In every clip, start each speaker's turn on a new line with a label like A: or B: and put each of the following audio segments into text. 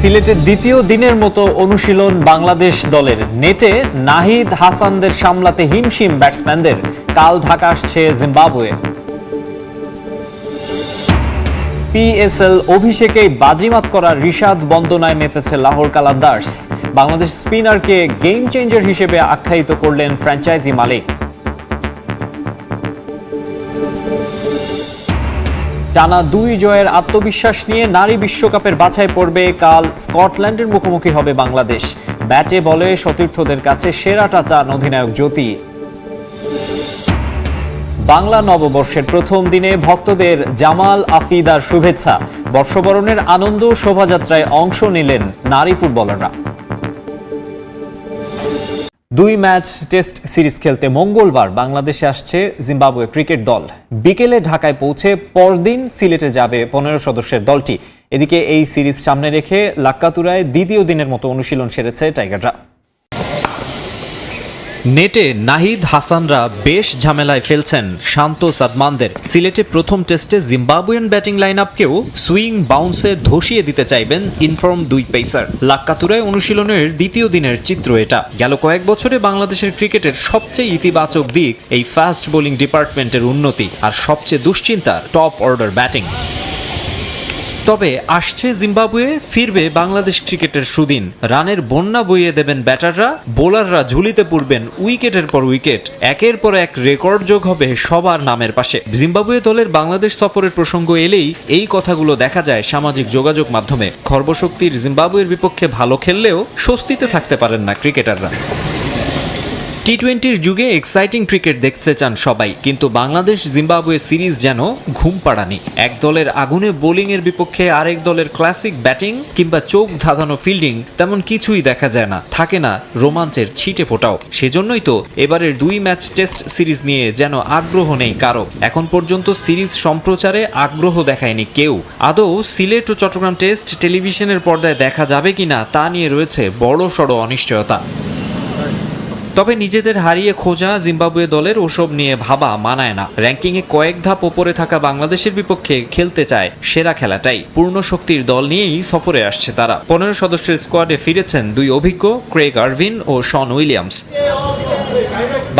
A: সিলেটের দ্বিতীয় দিনের মতো অনুশীলন বাংলাদেশ দলের নেটে নাহিদ হাসানদের সামলাতে হিমশিম ব্যাটসম্যানদের। কাল ঢাকা আসছে জিম্বাবুয়ে। পিএসএল অভিষেকেই বাজিমাত করা রিশাদ বন্দনায় মেতেছে লাহোর কালান্দার্স বাংলাদেশ স্পিনারকে গেম চেঞ্জার হিসেবে আখ্যায়িত করলেন ফ্র্যাঞ্চাইজি মালিক। টানা দুই জয়ের আত্মবিশ্বাস নিয়ে নারী বিশ্বকাপের বাছাই পড়বে কাল স্কটল্যান্ডের মুখোমুখি হবে বাংলাদেশ। ব্যাটে বলে সতীর্থদের কাছে সেরাটা চান অধিনায়ক জ্যোতি। বাংলা নববর্ষের প্রথম দিনে ভক্তদের জামাল আফিদার শুভেচ্ছা। বর্ষবরণের আনন্দ শোভাযাত্রায় অংশ নিলেন নারী ফুটবলাররা। দুই ম্যাচ টেস্ট সিরিজ খেলতে মঙ্গলবার বাংলাদেশে আসছে জিম্বাবুয়ে ক্রিকেট দল। বিকেলে ঢাকায় পৌঁছে পরদিন সিলেটে যাবে পনেরো সদস্যের দলটি। এদিকে এই সিরিজ সামনে রেখে লাক্কাতুরায় দ্বিতীয় দিনের মতো অনুশীলন সেরেছে টাইগাররা। নেটে নাহিদ হাসানরা বেশ ঝামেলায় ফেলছেন শান্ত সাদমানদের। সিলেটে প্রথম টেস্টে জিম্বাবুয়ান ব্যাটিং লাইন আপকেও সুইং বাউন্সে ধসিয়ে দিতে চাইবেন ইনফর্ম দুই পেসার। লাক্কাতুরায় অনুশীলনের দ্বিতীয় দিনের চিত্র এটা। গেল কয়েক বছরে বাংলাদেশের ক্রিকেটের সবচেয়ে ইতিবাচক দিক এই ফাস্ট বোলিং ডিপার্টমেন্টের উন্নতি আর সবচেয়ে দুশ্চিন্তা টপ অর্ডার ব্যাটিং। তবে আসছে জিম্বাবুয়ে, ফিরবে বাংলাদেশ ক্রিকেটের সুদিন। রানের বন্যা বইয়ে দেবেন ব্যাটাররা, বোলাররা ঝুলিতে পড়বেন উইকেটের পর উইকেট। একের পর এক রেকর্ড যোগ হবে সবার নামের পাশে। জিম্বাবুয়ে দলের বাংলাদেশ সফরের প্রসঙ্গ এলেই এই কথাগুলো দেখা যায় সামাজিক যোগাযোগ মাধ্যমে। খর্বশক্তির জিম্বাবুয়ের বিপক্ষে ভালো খেললেও স্বস্তিতে থাকতে পারেন না ক্রিকেটাররা। টি টোয়েন্টির যুগে এক্সাইটিং ক্রিকেট দেখতে চান সবাই, কিন্তু বাংলাদেশ জিম্বাবুয়ে সিরিজ যেন ঘুম পাড়ানি। এক দলের আগুনে বোলিংয়ের বিপক্ষে আরেক দলের ক্লাসিক ব্যাটিং কিংবা চোখ ধাঁধানো ফিল্ডিং তেমন কিছুই দেখা যায় না, থাকে না রোমাঞ্চের ছিটে ফোটাও। সেজন্যই তো এবারের দুই ম্যাচ টেস্ট সিরিজ নিয়ে যেন আগ্রহ নেই কারও। এখন পর্যন্ত সিরিজ সম্প্রচারে আগ্রহ দেখায়নি কেউ। আদৌ সিলেট ও চট্টগ্রাম টেস্ট টেলিভিশনের পর্দায় দেখা যাবে কিনা তা নিয়ে রয়েছে বড় সড় অনিশ্চয়তা। তবে নিজেদের হারিয়ে খোঁজা জিম্বাবুয়ে দলের ওসব নিয়ে ভাবা মানায় না। র্যাঙ্কিংয়ে কয়েক ধাপ ওপরে থাকা বাংলাদেশের বিপক্ষে খেলতে চায় সেরা খেলাটাই। পূর্ণ শক্তির দল নিয়েই সফরে আসছে তারা। পনেরো সদস্যের স্কোয়াডে ফিরেছেন দুই অভিজ্ঞ ক্রেগ আরভিন ও শন উইলিয়ামস।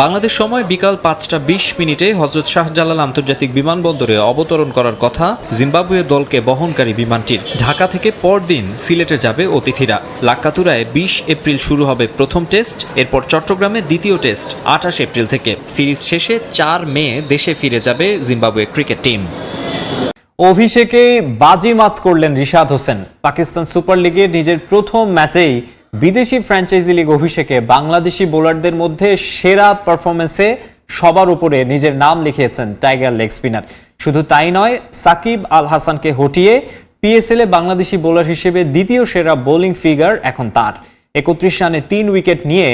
A: বাংলাদেশ সময় বিকাল পাঁচটা বিশ মিনিটে হজরত শাহজালাল আন্তর্জাতিক বিমানবন্দরে অবতরণ করার কথা জিম্বাবুয়ে দলকে বহনকারী বিমানটির। ঢাকা থেকে পরদিন সিলেটে যাবে অতিথিরা। লাক্কাতুরায় বিশ এপ্রিল শুরু হবে প্রথম টেস্ট, এরপর চট্টগ্রামে দ্বিতীয় টেস্ট, আঠাশ এপ্রিল থেকে। সিরিজ শেষে চার মে দেশে ফিরে যাবে জিম্বাবুয়ে ক্রিকেট টিম। অভিষেকে বাজিমাত করলেন রিশাদ হোসেন। পাকিস্তান সুপার লিগে নিজের প্রথম ম্যাচেই বিদেশি ফ্র্যাঞ্চাইজি লিগ অভিষেকে বাংলাদেশি বোলারদের মধ্যে সেরা পারফরমেন্সে সবার উপরে নিজের নাম লিখিয়েছেন টাইগার লেগ স্পিনার। শুধু তাই নয়, সাকিব আল হাসানকে হটিয়ে পিএসএল এ বাংলাদেশি বোলার হিসেবে দ্বিতীয় সেরা বোলিং ফিগার এখন তার। একত্রিশ রানে তিন উইকেট নিয়ে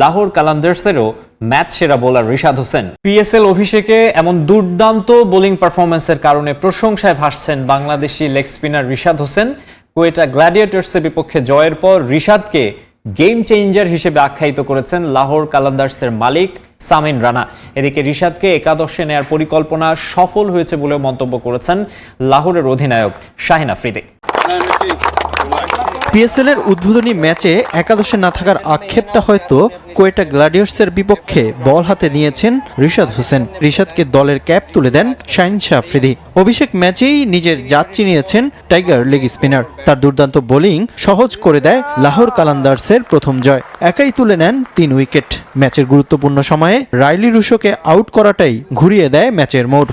A: লাহোর কালান্দার্সেরও ম্যাচ সেরা বোলার রিশাদ হোসেন। পিএসএল অভিষেকে এমন দুর্দান্ত বোলিং পারফরমেন্সের কারণে প্রশংসায় ভাসছেন বাংলাদেশি লেগ স্পিনার রিশাদ হোসেন। কোয়েটা গ্ল্যাডিয়েটার্সের বিপক্ষে জয়ের পর রিশাদকে গেম চেঞ্জার হিসেবে আখ্যায়িত করেছেন লাহোর কালান্দার্সের মালিক সামিন রানা। এদিকে রিশাদকে একাদশে নেয়ার পরিকল্পনা সফল হয়েছে বলে মন্তব্য করেছেন লাহোরের অধিনায়ক শাহিন আফ্রিদি।
B: পিএসএল এর উদ্বোধনী ম্যাচে একাদশে না থাকার আক্ষেপটা হয়তো কোয়েটা গ্লাডিয়ার্সের বিপক্ষে বল হাতে নিয়েছেন রিশাদ হোসেন। রিশাদকে দলের ক্যাপ তুলে দেন শাহিন শাহ আফ্রিদি। অভিষেক ম্যাচেই নিজের জাত চিনিয়েছেন টাইগার লেগ স্পিনার। তার দুর্দান্ত বোলিং সহজ করে দেয় লাহোর কালান্দার্সের প্রথম জয়। একাই তুলে নেন তিন উইকেট। ম্যাচের গুরুত্বপূর্ণ সময়ে রাইলি রুশোকে আউট করাটাই ঘুরিয়ে দেয় ম্যাচের মোড়।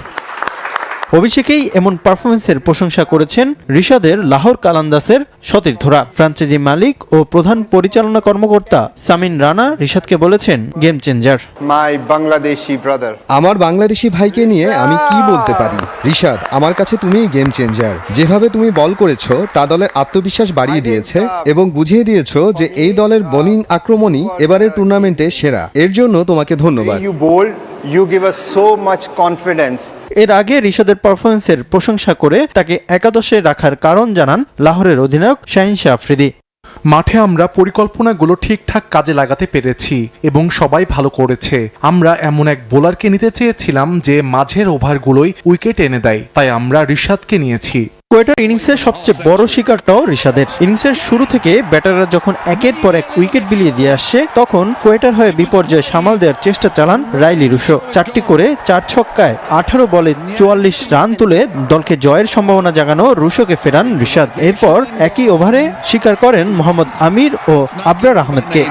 B: অভিষেকেই এমন পারফরমেন্সের প্রশংসা করেছেন রিশাদের লাহোর কালান্দাসের সতীর্থরা। ফ্রাঞ্চাইজি মালিক ও প্রধান পরিচালনা কর্মকর্তা সামিন রানা রিশাদকে বলেছেন game changer
C: my Bangladeshi brother
D: আমার বাংলাদেশি ভাইকে নিয়ে আমি কি বলতে পারি? রিশাদ আমার কাছে তুমিই গেম চেঞ্জার যেভাবে তুমি বল করেছ তা দলের আত্মবিশ্বাস বাড়িয়ে দিয়েছে এবং বুঝিয়ে দিয়েছ যে এই দলের বোলিং আক্রমণই এবারের টুর্নামেন্টে সেরা। এর জন্য তোমাকে ধন্যবাদ।
C: You give us so much confidence.
B: এর আগে রিশাদের পারফরমেন্সের প্রশংসা করে তাকে একাদশে রাখার কারণ জানান লাহোরের অধিনায়ক শাহিন শাহ আফ্রিদি।
E: মাঠে আমরা পরিকল্পনাগুলো ঠিকঠাক কাজে লাগাতে পেরেছি এবং সবাই ভালো করেছে। আমরা এমন এক বোলারকে নিতে চেয়েছিলাম যে মাঝের ওভারগুলোই উইকেট এনে দেয়। তাই আমরা রিশাদকে নিয়েছি।
B: কোয়েটার ইনিংসের সবচেয়ে বড় শিকারটাও ঋষাদের ইনিংসের শুরু থেকে ব্যাটাররা যখন একের পর এক উইকেট বিলিয়ে দিয়ে আসছে তখন কোয়েটার হয়ে বিপর্যয় সামাল দেওয়ার চেষ্টা চালান রাইলি রুশো। চারটি করে চার ছক্কায় আঠারো বলে চুয়াল্লিশ রান তুলে দলকে জয়ের সম্ভাবনা জাগানো রুশোকে ফেরান ঋষাদ এরপর একই ওভারে শিকার করেন মোহাম্মদ আমির ও আবরার আহমেদকে।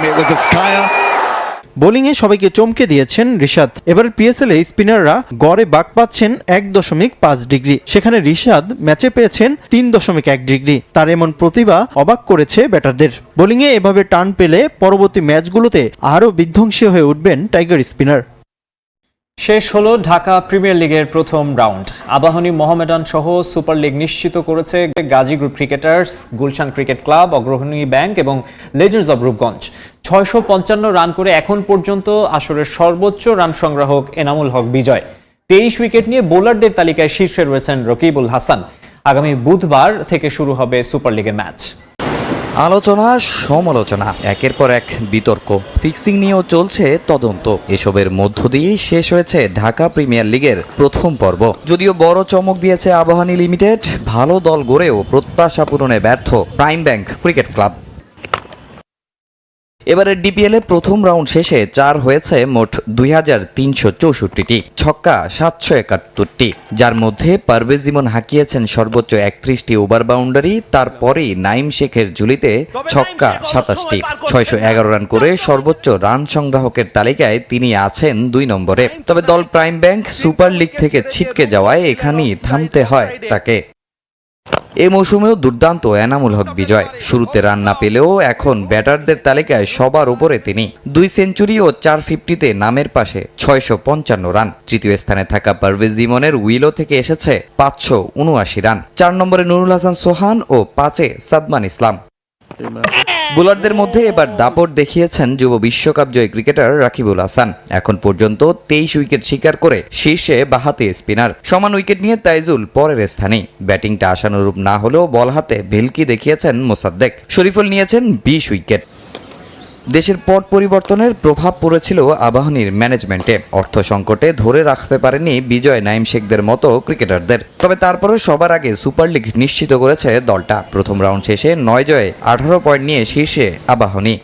B: বোলিংয়ে সবাইকে চমকে দিয়েছেন ঋষাদ এবার পিএসএল এ স্পিনাররা গড়ে বাক পাচ্ছেন এক দশমিক পাঁচ ডিগ্রি। সেখানে ঋষাদ ম্যাচে পেয়েছেন তিন দশমিক এক ডিগ্রি। তার এমন প্রতিভা অবাক করেছে ব্যাটারদের। বোলিংয়ে এভাবে টান পেলে পরবর্তী ম্যাচগুলোতে আরও বিধ্বংসী হয়ে উঠবেন টাইগার স্পিনার।
A: শেষ হলো ঢাকা প্রিমিয়ার লিগের প্রথম রাউন্ড। আবাহনী মোহামেডান সহ সুপার লিগ নিশ্চিত করেছে Gazi group cricketers, Gulshan cricket club, Agrani bank এবং লেজার্স অব রূপগঞ্জ। ছয়শো পঞ্চান্ন রান করে এখন পর্যন্ত আসরের সর্বোচ্চ রান সংগ্রাহক এনামুল হক বিজয়। তেইশ উইকেট নিয়ে বোলারদের তালিকায় শীর্ষে রয়েছেন রকিবুল হাসান। আগামী বুধবার থেকে শুরু হবে সুপার লিগের ম্যাচ।
F: আলোচনা, সমালোচনা, একের পর এক বিতর্ক। ফিক্সিং নিয়েও চলছে তদন্ত। এসবের মধ্য দিয়েই শেষ হয়েছে ঢাকা প্রিমিয়ার লিগের প্রথম পর্ব। যদিও বড় চমক দিয়েছে আবাহনী লিমিটেড, ভালো দল গড়েও প্রত্যাশা পূরণে ব্যর্থ প্রাইম ব্যাংক ক্রিকেট ক্লাব। এবারে ডিপিএল প্রথম রাউন্ড শেষে চার হয়েছে মোট দুই হাজার তিনশো চৌষট্টিটি। ছক্কা সাতশো একাত্তরটি। যার মধ্যে পারভেজ ইমন হাঁকিয়েছেন সর্বোচ্চ একত্রিশটি ওভার বাউন্ডারি তারপরেই নাইম শেখের ঝুলিতে ছক্কা সাতাশটি। ছয়শো এগারো রান করে সর্বোচ্চ রান সংগ্রাহকের তালিকায় তিনি আছেন দুই নম্বরে। তবে দল প্রাইম ব্যাংক সুপার লিগ থেকে ছিটকে যাওয়ায় এখানেই থামতে হয় তাকে। এ মৌসুমেও দুর্দান্ত এনামুল হক বিজয়। শুরুতে রান না পেলেও এখন ব্যাটারদের তালিকায় সবার উপরে তিনি। দুই সেঞ্চুরি ও চার ফিফটিতে নামের পাশে ছয়শো পঞ্চান্ন রান। তৃতীয় স্থানে থাকা পারভেজ জিমনের উইলো থেকে এসেছে পাঁচশো উনআশি রান। চার নম্বরে নুরুল হাসান সোহান ও পাঁচে সাদমান ইসলাম। বোলারদের মধ্যে এবার দাপট দেখিয়েছেন যুব বিশ্বকাপ জয় ক্রিকেটার রাকিবুল হাসান। এখন পর্যন্ত তেইশ উইকেট শিকার করে শীর্ষে বাহাতি স্পিনার। সমান উইকেট নিয়ে তাইজুল পরের স্থানে ব্যাটিংটা আশানুরূপ না হলেও বল হাতে ভেলকি দেখিয়েছেন মোসাদ্দেক। শরীফুল নিয়েছেন বিশ উইকেট। দেশের পট পরিবর্তনের প্রভাব পড়েছিল আবাহনীর ম্যানেজমেন্টে। অর্থ সংকটে ধরে রাখতে পারেনি বিজয় নাইম শেখদের মতো ক্রিকেটারদের। তবে তারপরে সবার আগে সুপার লিগ নিশ্চিত করেছে দলটা। প্রথম রাউন্ড শেষে নয় জয়ে আঠারো পয়েন্ট নিয়ে শীর্ষে আবাহনী।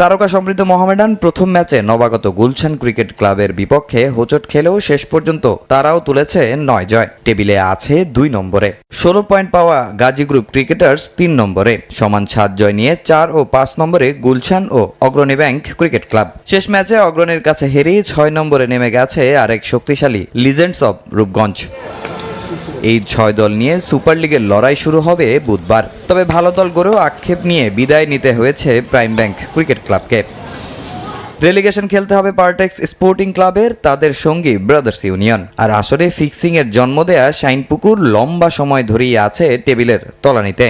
F: তারকা সমৃদ্ধ মোহামেডান প্রথম ম্যাচে নবাগত গুলশান ক্রিকেট ক্লাবের বিপক্ষে হোঁচট খেলেও শেষ পর্যন্ত তারাও তুলেছে নয় জয়। টেবিলে আছে দুই নম্বরে। ষোলো পয়েন্ট পাওয়া গাজী গ্রুপ ক্রিকেটার্স তিন নম্বরে। সমান সাত জয় নিয়ে চার ও পাঁচ নম্বরে গুলশান ও অগ্রণী ব্যাংক ক্রিকেট ক্লাব। শেষ ম্যাচে অগ্রণীর কাছে হেরেই ছয় নম্বরে নেমে গেছে আরেক শক্তিশালী লিজেন্ডস অব রূপগঞ্জ। এই ছয় দল নিয়ে সুপার লিগের লড়াই শুরু হবে বুধবার। তবে ভালো দল গড়েও আক্ষেপ নিয়ে বিদায় নিতে হয়েছে প্রাইম ব্যাংক ক্রিকেট ক্লাবকে। রেলিগেশন খেলতে হবে পার্টেক্স স্পোর্টিং ক্লাবের, তাদের সঙ্গী ব্রাদার্স ইউনিয়ন। আর আসরে ফিক্সিংয়ের জন্ম দেয়া শাইনপুকুর লম্বা সময় ধরেই আছে টেবিলের তলানিতে।